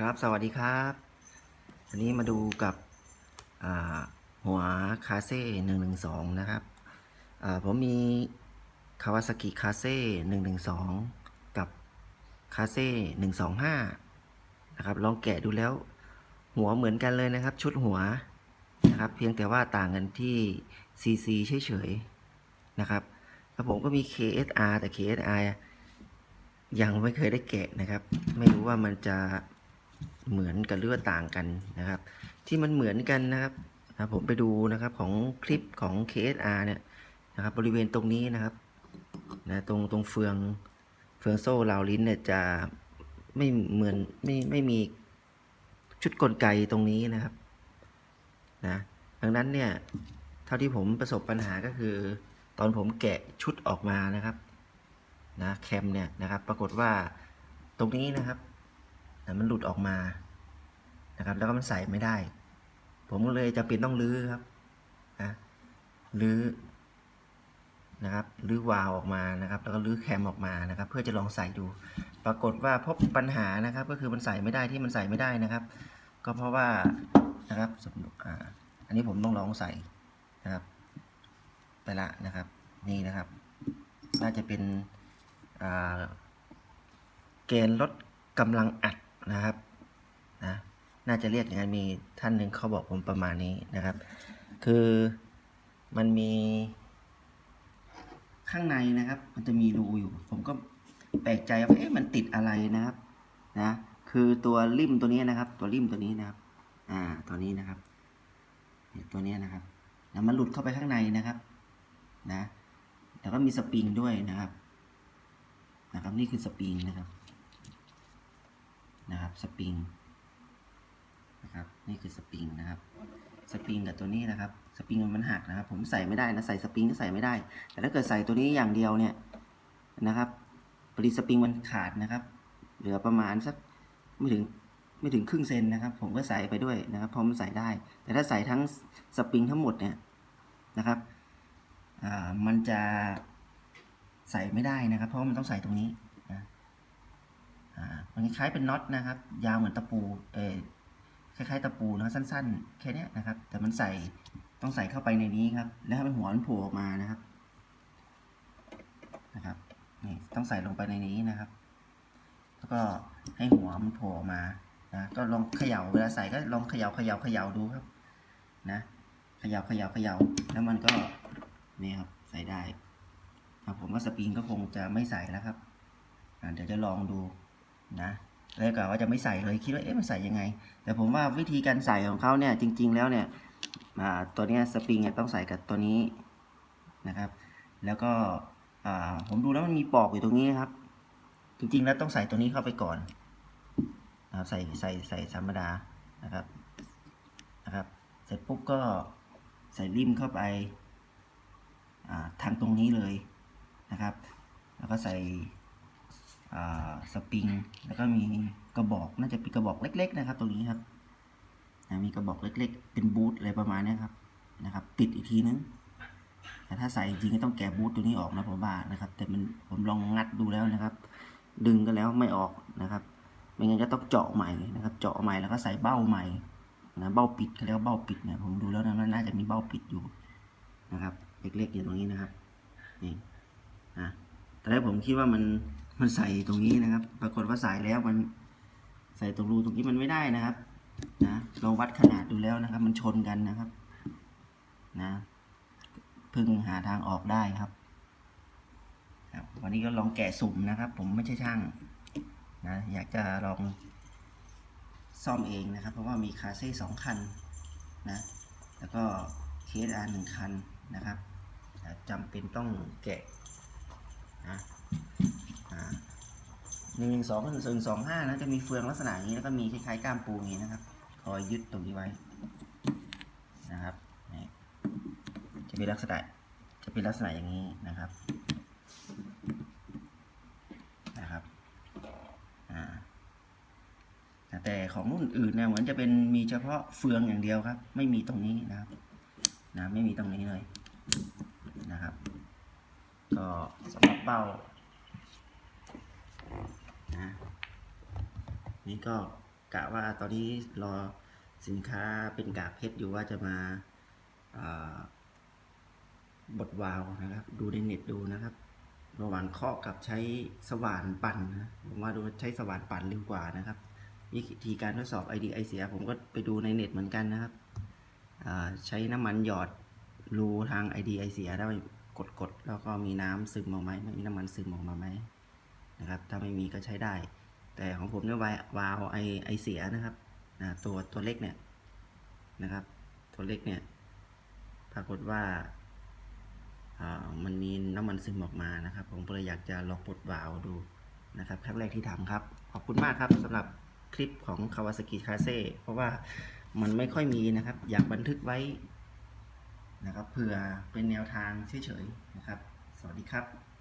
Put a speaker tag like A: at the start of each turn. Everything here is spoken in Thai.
A: ครับ สวัสดีครับวันนี้มาดูกับหัวคาเซ่หนึ่งหนึ่งสองนะครับผมมีคาวาซากิคาเซ่หนึ่งหนึ่งสองกับคาเซ่หนึ่งสองห้านะครับลองแกะดูแล้วหัวเหมือนกันเลยนะครับ ชุดหัวนะครับ เพียงแต่ว่าต่างกันที่ CC เฉยๆนะครับแล้วผมก็มี KSR แต่ KSR ยังไม่เคยได้แกะนะครับ ไม่รู้ว่ามันจะ เหมือนกันหรือว่าต่างกันนะครับ ที่มันเหมือนกันนะครับนะผมไปดูนะครับของคลิปของ KSR เนี่ยนะครับ บริเวณตรงนี้นะครับนะตรงตรงเฟืองเฟืองโซ่ราวลิ้นเนี่ยจะไม่เหมือนไม่ไม่มีชุดกลไกตรงนี้นะครับนะดังนั้นเนี่ยเท่าที่ผมประสบปัญหาก็คือ ตอนผมแกะชุดออกมานะครับนะแคมเนี่ยนะครับ ปรากฏว่าตรงนี้นะครับ นะมันหลุดออกมานะครับ แล้วก็มันใส่ไม่ได้ ผมก็เลยจะเป็นต้องรื้อครับนะรื้อนะครับรื้อวาวออกมานะครับ แล้วก็รื้อแคมออกมานะครับ เพื่อจะลองใส่ดู ปรากฏว่าพบปัญหานะครับ ก็คือมันใส่ไม่ได้ที่มันใส่ไม่ได้นะครับ ก็เพราะว่านะครับสมมุติอ่าอันนี้ผมต้องลองใส่นะครับ ไปละนะครับ นี่นะครับ น่าจะเป็นเกณฑ์ลดกำลังอัด นะครับนะน่าจะเรียกอย่างนั้นมีท่านหนึ่งเขาบอกผมประมาณนี้นะครับ คือมันมีข้างในนะครับ มันจะมีรูอยู่ ผมก็แปลกใจว่าเอ๊ะมันติดอะไรนะครับนะคือตัวริมตัวนี้นะครับ ตัวริมตัวนี้นะครับ อ่าตัวนี้นะครับเนี่ยตัวนี้นะครับแล้วมันหลุดเข้าไปข้างในนะครับ นะแล้วก็มีสปริงด้วยนะครับนะครับนี่คือสปริงนะครับ นะครับสปริงนะครับนี่คือสปริงนะครับสปริงกับตัวนี้นะครับสปริงมันหักนะครับ ผมใส่ไม่ได้นะใส่สปริงก็ใส่ไม่ได้ แต่ถ้าเกิดใส่ตัวนี้อย่างเดียวเนี่ยนะครับปริสปริงมันขาดนะครับ เหลือประมาณสักไม่ถึงไม่ถึงครึ่งเซนนะครับ ผมก็ใส่ไปด้วยนะครับเพราะมันใส่ได้ แต่ถ้าใส่ทั้งสปริงทั้งหมดเนี่ยนะครับมันจะใส่ไม่ได้นะครับ เพราะมันต้องใส่ตรงนี้ มันคล้ายๆเป็นน็อตนะครับ ยาวเหมือนตะปูเออคล้ายๆตะปูนะสั้น ๆ แค่เนี้ยนะครับ แต่มันใส่ต้องใส่เข้าไปในนี้ครับ แล้วให้มันหัวมันโผล่ออกมานะครับนะครับนี่ต้องใส่ลงไปในนี้นะครับ แล้วก็ให้หัวมันโผล่ออกมานะก็ลองเขย่าเวลาใส่ก็ลองเขย่าเขย่าเขย่าดูครับ นะเขย่าเขย่าเขย่าแล้วมันก็นี่ครับใส่ได้ครับผมว่าสปริงก็คงจะไม่ใส่แล้วครับเดี๋ยวจะลองดู นะแล้วกะว่าจะไม่ใส่เลยคิดว่าเอ๊ะมันใส่ยังไง แต่ผมว่าวิธีการใส่ของเขาเนี่ยจริง ๆ แล้วเนี่ยตัวนี้สปริงเนี่ยต้องใส่กับตัวนี้นะครับ แล้วก็ผมดูแล้วมันมีปอกอยู่ตรงนี้นครับ จริงๆแล้วต้องใส่ตัวนี้เข้าไปก่อนนะครับใส่ใส่ใส่ธรรมดานะครับนะครับ เสร็จปุ๊บก็ใส่ริมเข้าไปาทางตรงนี้เลยนะครับ แล้วก็ใส่ สปริง แล้วก็มีกระบอกน่าจะเป็นกระบอกเล็ก ๆ นะครับ ตรงนี้ครับมีกระบอกเล็ก ๆ เป็นบูทอะไรประมาณนี้ครับนะครับ ปิดอีกทีนึงแต่ถ้าใส่จริงก็ต้องแกะบูทตัวนี้ออกนะผมว่านะครับ แต่มันผมลองงัดดูแล้วนะครับ ดึงกันแล้วไม่ออกนะครับไม่งั้นก็ต้องเจาะใหม่นะครับ เจาะใหม่แล้วก็ใส่เบ้าใหม่นะเบ้าปิดเขาเรียกว่าเบ้าปิดเนี่ยผมดูแล้วนะมันน่าจะมีเบ้าปิดอยู่นะครับเล็กๆอยู่ตรงนี้นะครับนี่นะตอนแรกผมคิดว่ามัน มันใส่ตรงนี้นะครับ ปรากฏว่าใส่แล้วมันใส่ตรงรูตรงนี้มันไม่ได้นะครับนะลองวัดขนาดดูแล้วนะครับ มันชนกันนะครับ นะเพึ่งหาทางออกได้ครับครับวันนี้ก็ลองแกะสุ่มนะครับ ผมไม่ใช่ช่างนะอยากจะลองซ่อมเองนะครับ เพราะว่ามีคาเซ่สองคันนะแล้วก็เคสอาร์หนึ่งคันนะครับจำเป็นต้องแกะนะ หนึ่งหนึ่งสองหนึ่งสองห้านะจะมีเฟืองลักษณะอย่างนี้แล้วก็มีคล้ายๆก้ามปูอย่างนี้นะครับ คอยยึดตรงนี้ไว้นะครับจะเป็นลักษณะจะเป็นลักษณะอย่างนี้นะครับนะครับอ่าแต่ของรุ่นอื่นเนี่ยเหมือนจะเป็นมีเฉพาะเฟืองอย่างเดียวครับ ไม่มีตรงนี้นะครับนะไม่มีตรงนี้เลยนะครับ ก็สำหรับเป้า นะนี่ก็กะว่าตอนนี้รอสินค้าเป็นกากเพชรอยู่ว่าจะมาาบดวาวนะครับ ดูในเน็ตดูนะครับ ระหว่างเคาะกับใช้สว่านปั่นนะผมว่าดูใช้สว่านปั่นเร็วกว่านะครับวิธีการทดสอบ ID ไอเสียผมก็ไปดูในเน็ตเหมือนกันนะครับใช้น้ำมันหยอดรูทาง ID ไอเสียได้กดกดๆแล้วก็มีน้ำซึมออกไหมม่มีน้ำมันซึมออกมาไหม นะครับ ถ้าไม่มีก็ใช้ได้ แต่ของผมเนี่ยวาวาล์วไอไอเสียนะครับนะตัวตัวเล็กเนี่ยนะครับ ตัวเล็กเนี่ย ปรากฏว่ามันมีน้ำมันซึมออกมานะครับ ผมก็เลยอยากจะลองปลดวาล์วดูนะครับครั้งแรกที่ทำครับ ขอบคุณมากครับสำหรับคลิปของ Kawasaki k a s e เพราะว่ามันไม่ค่อยมีนะครับ อยากบันทึกไว้นะครับเผื่อเป็นแนวทางเฉยๆนะครับ สวัสดีครับ